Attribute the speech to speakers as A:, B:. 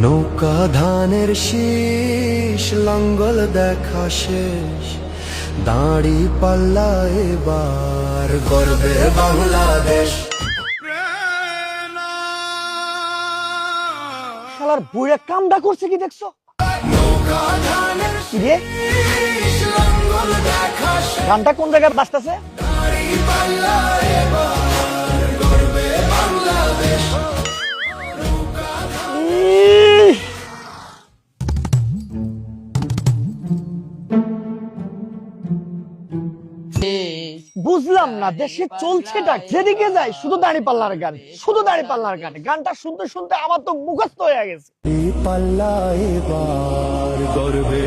A: নৌকা ধানের শীষ লঙ্গল দেখা শেষ। দাঁড়ি পাল্লা এবার গর্বে বাংলাদেশ।
B: শালার বুড়ে কামটা করছে কি দেখছ? গানটা কোন জায়গায় বাজতেছে? বুঝলাম না দেশে চলছেটা যেদিকে যায় শুধু দাঁড়ি পাল্লার গান শুধু দাঁড়ি পাল্লার গান। গানটা শুনতে শুনতে আমার তো মুখস্থ হয়ে গেছে।
A: পাল্লা এবার গর্বে